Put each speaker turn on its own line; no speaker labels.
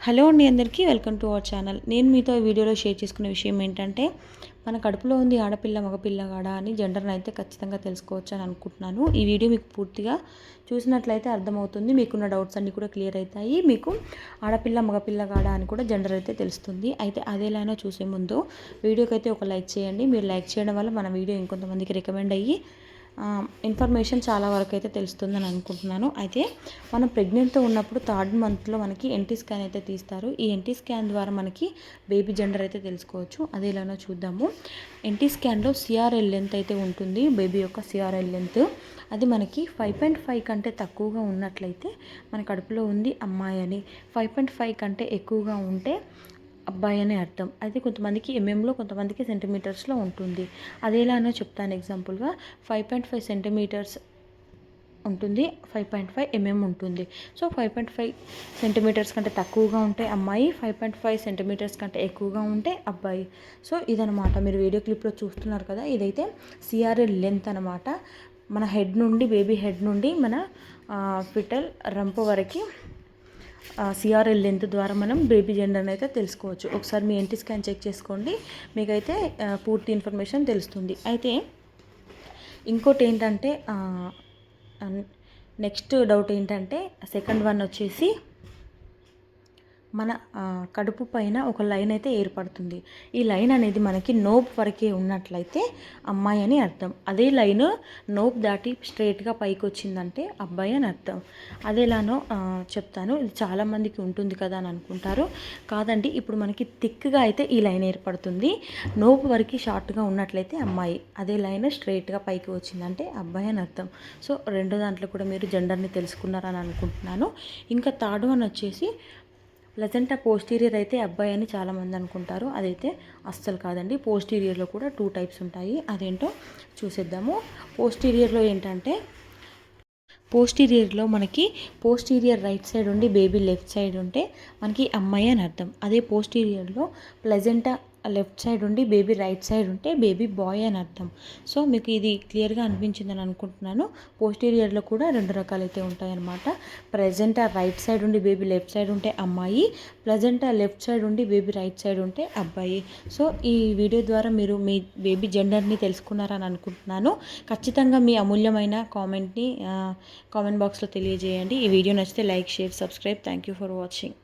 Hello అండి అందరికీ welcome to our channel. నేను మీతో ఈ వీడియోలో షేర్ చేసుకునే విషయం ఏంటంటే మన కడుపులో ఉంది ఆడపిల్ల మగపిల్లగాడ అని జెండర్ని అయితే ఖచ్చితంగా తెలుసుకోవచ్చు అని అనుకుంటున్నాను. ఈ వీడియో మీకు పూర్తిగా చూసినట్లయితే అర్థమవుతుంది. మీకున్న డౌట్స్ అన్నీ కూడా క్లియర్ అవుతాయి. మీకు ఆడపిల్ల మగపిల్లగాడ అని కూడా జెండర్ అయితే తెలుస్తుంది. అయితే అదేలానో చూసే ముందు వీడియోకి అయితే ఒక లైక్ చేయండి. మీరు లైక్ చేయడం వల్ల మన వీడియో ఇంకొంతమందికి రికమెండ్ అయ్యి ఇన్ఫర్మేషన్ చాలా వరకు అయితే తెలుస్తుందని అనుకుంటున్నాను. అయితే మనం ప్రెగ్నెంట్తో ఉన్నప్పుడు థర్డ్ మంత్లో మనకి ఎన్టీ స్కాన్ అయితే తీస్తారు. ఈ ఎన్టీ స్కాన్ ద్వారా మనకి బేబీ జెండర్ అయితే తెలుసుకోవచ్చు. అది ఎలానో చూద్దాము. ఎన్టీ స్కాన్లో సిఆర్ఎల్ లెంత్ అయితే ఉంటుంది. బేబీ యొక్క సిఆర్ఎల్ లెంత్ అది మనకి ఫైవ్ పాయింట్ ఫైవ్ కంటే తక్కువగా ఉన్నట్లయితే మన కడుపులో ఉంది అమ్మాయి అని. ఫైవ్ పాయింట్ ఫైవ్ కంటే ఎక్కువగా ఉంటే అబ్బాయి అనే అర్థం. అయితే కొంతమందికి ఎంఎంలో కొంతమందికి సెంటీమీటర్స్లో ఉంటుంది. అది ఎలానో చెప్తాను ఎగ్జాంపుల్గా ఫైవ్ పాయింట్ ఫైవ్ సెంటీమీటర్స్ ఉంటుంది ఫైవ్ పాయింట్ ఫైవ్ ఎంఎం ఉంటుంది. So five point five centimetres కంటే తక్కువగా ఉంటే అమ్మాయి ఫైవ్ పాయింట్ ఫైవ్ సెంటీమీటర్స్ కంటే ఎక్కువగా ఉంటే అబ్బాయి. సో ఇదనమాట మీరు వీడియో క్లిప్లో చూస్తున్నారు కదా ఇదైతే సిఆర్ఎల్ లెంత్ అనమాట మన హెడ్ నుండి బేబీ హెడ్ నుండి మన ఫిటల్ రంపు వరకు సిఆర్ఎల్ లెంత్ ద్వారా మనం బేబీ జెండర్ని అయితే తెలుసుకోవచ్చు. ఒకసారి మీ ఎంటీ స్కాన్ చెక్ చేసుకోండి. మీకైతే పూర్తి ఇన్ఫర్మేషన్ తెలుస్తుంది. అయితే ఇంకోటి ఏంటంటే నెక్స్ట్ డౌట్ ఏంటంటే సెకండ్ వన్ వచ్చేసి మన కడుపు పైన ఒక లైన్ అయితే ఏర్పడుతుంది. ఈ లైన్ అనేది మనకి నోప్ వరకే ఉన్నట్లయితే అమ్మాయి అని అర్థం. అదే లైన్ నోప్ దాటి స్ట్రైట్గా పైకి వచ్చిందంటే అబ్బాయి అని అర్థం. అదేలానో చెప్తాను. ఇది చాలామందికి ఉంటుంది కదా అని అనుకుంటారు. కాదండి ఇప్పుడు మనకి థిక్గా అయితే ఈ లైన్ ఏర్పడుతుంది. నోపు వరకు షార్ట్గా ఉన్నట్లయితే అమ్మాయి. అదే లైన్ స్ట్రైట్గా పైకి వచ్చిందంటే అబ్బాయి అని అర్థం. సో రెండో దాంట్లో కూడా మీరు జెండర్ని తెలుసుకున్నారని అనుకుంటున్నాను. ఇంకా థర్డ్ వన్ వచ్చేసి ప్లజెంటా పోస్టీరియర్ అయితే అబ్బాయి అని చాలామంది అనుకుంటారు. అదైతే అస్సలు కాదండి. పోస్టీరియర్లో కూడా టూ టైప్స్ ఉంటాయి. అదేంటో చూసేద్దాము. పోస్టీరియర్లో ఏంటంటే పోస్టీరియర్లో మనకి పోస్టీరియర్ రైట్ సైడ్ ఉండి బేబీ లెఫ్ట్ సైడ్ ఉంటే మనకి అమ్మాయి అని అర్థం. అదే పోస్టీరియర్లో ప్లజెంటా లెఫ్ట్ సైడ్ ఉండి బేబీ రైట్ సైడ్ ఉంటే బేబీ బాయ్ అని అర్థం. సో మీకు ఇది క్లియర్గా అనిపించిందని అనుకుంటున్నాను. పోస్టీరియర్లో కూడా రెండు రకాలైతే ఉంటాయన్నమాట. ప్రజెంట్ ఆ రైట్ సైడ్ ఉండి బేబీ లెఫ్ట్ సైడ్ ఉంటే అమ్మాయి ప్రజెంట్ ఆ లెఫ్ట్ సైడ్ ఉండి బేబీ రైట్ సైడ్ ఉంటే అబ్బాయి. సో ఈ వీడియో ద్వారా మీరు మీ బేబీ జెండర్ని తెలుసుకున్నారని అనుకుంటున్నాను. ఖచ్చితంగా మీ అమూల్యమైన కామెంట్ని కామెంట్ బాక్స్లో తెలియజేయండి. ఈ వీడియో నచ్చితే like share subscribe. Thank you for watching.